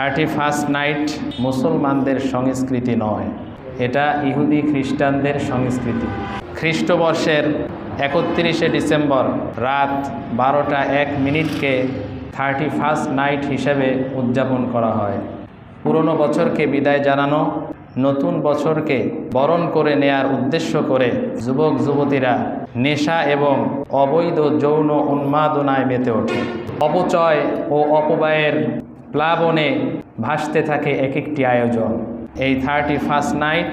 Thirty first night মুসলমানদের সংস্কৃতি নয়। এটা ইহুদি খ্রিস্টানদের সংস্কৃতি। খ্রিস্টবর্ষের একত্রিশে ডিসেম্বর রাত বারোটা এক মিনিটকে থার্টি ফার্স্ট নাইট হিসেবে উদযাপন করা হয়। পুরনো বছরকে বিদায় জানানো, নতুন বছরকে বরণ করে নেয়ার উদ্দেশ্য করে যুবক, যুবতীরা নেশা এবং অবৈধ যৌন উন্মাদনায় মেতে ওঠে। অপচয় ও অপব্যয়ের প্লাবনে ভাসতে থাকে এক একটি আয়োজন। এই থার্টি ফার্স্ট নাইট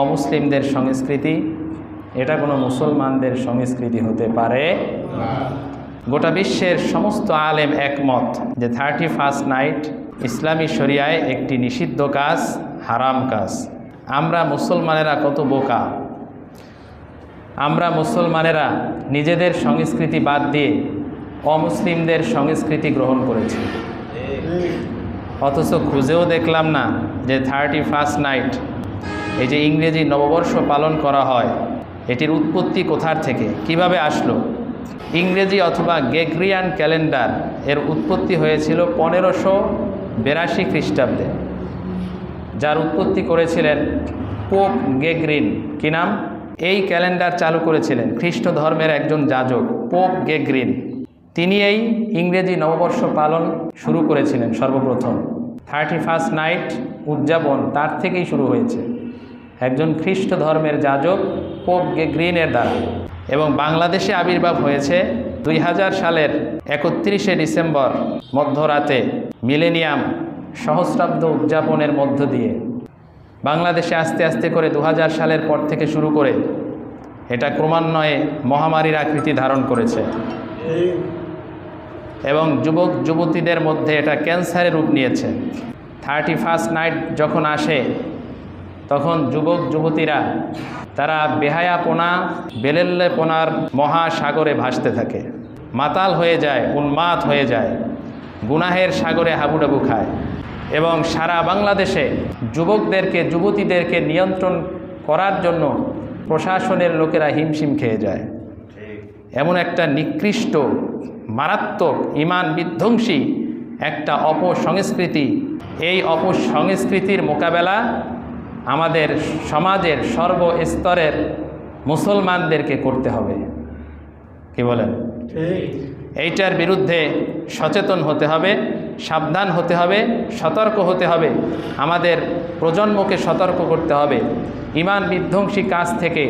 অমুসলিমদের সংস্কৃতি, এটা কোনো মুসলমানদের সংস্কৃতি হতে পারে গোটা বিশ্বের সমস্ত আলেম একমত যে থার্টি ফার্স্ট নাইট ইসলামী শরিয়ায় একটি নিষিদ্ধ কাজ, হারাম কাজ। আমরা মুসলমানেরা কত বোকা? আমরা মুসলমানেরা নিজেদের সংস্কৃতি বাদ দিয়ে অমুসলিমদের সংস্কৃতি গ্রহণ করেছি। অথচ খুঁজেও দেখলাম না যে থার্টি ফার্স্ট নাইট এই যে ইংরেজি নববর্ষ পালন করা হয়, এটির উৎপত্তি কোথার থেকে, কীভাবে আসলো? ইংরেজি অথবা গেগ্রিয়ান ক্যালেন্ডার এর উৎপত্তি হয়েছিল পনেরোশো বিরাশি খ্রিস্টাব্দে, যার উৎপত্তি করেছিলেন পোপ গেগ্রিন কি নাম? এই ক্যালেন্ডার চালু করেছিলেন খ্রিস্ট ধর্মের একজন যাজক, পোপ গেগ্রিন তিনি এই ইংরেজি নববর্ষ পালন শুরু করেছিলেন সর্বপ্রথম। থার্টি ফার্স্ট নাইট উদযাপন তার থেকেই শুরু হয়েছে। একজন খ্রিস্ট ধর্মের যাজক পোপ গেগ্রিনের দ্বারা। এবং বাংলাদেশে আবির্ভাব হয়েছে দুই হাজার সালের একত্রিশে ডিসেম্বর মধ্যরাতে মিলেনিয়াম সহস্রাব্দ উদযাপনের মধ্য দিয়ে। বাংলাদেশে আস্তে আস্তে করে দু হাজার সালের পর থেকে শুরু করে এটা ক্রমান্বয়ে মহামারীর আকৃতি ধারণ করেছে। এবং যুবক যুবতীদের মধ্যে এটা ক্যান্সারের রূপ নিয়েছে। থার্টি ফার্স্ট নাইট যখন আসে তখন যুবক যুবতীরা তারা বেহায়াপোনা বেলেল্লেপোনার মহাসাগরে ভাসতে থাকে। মাতাল হয়ে যায় উন্মাদ হয়ে যায় গুনাহের সাগরে হাবুডাবু খায় এবং সারা বাংলাদেশে যুবকদেরকে যুবতীদেরকে নিয়ন্ত্রণ করার জন্য প্রশাসনের লোকেরা হিমশিম খেয়ে যায়। এমন একটা নিকৃষ্ট মারাত্মক ইমান বিধ্বংসী একটা অপসংস্কৃতি। এই অপসংস্কৃতির মোকাবেলা আমাদের সমাজের সর্বস্তরের মুসলমানদেরকে করতে হবে। কি বলেন? এইটার বিরুদ্ধে সচেতন হতে হবে সাবধান হতে হবে সতর্ক হতে হবে। আমাদের প্রজন্মকে সতর্ক করতে হবে। ইমান বিধ্বংসী কাজ থেকে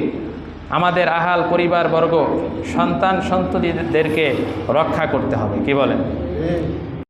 আমাদের আহাল পরিবার বর্গ সন্তান সন্ততিদেরকে রক্ষা করতে হবে। কি বলেন?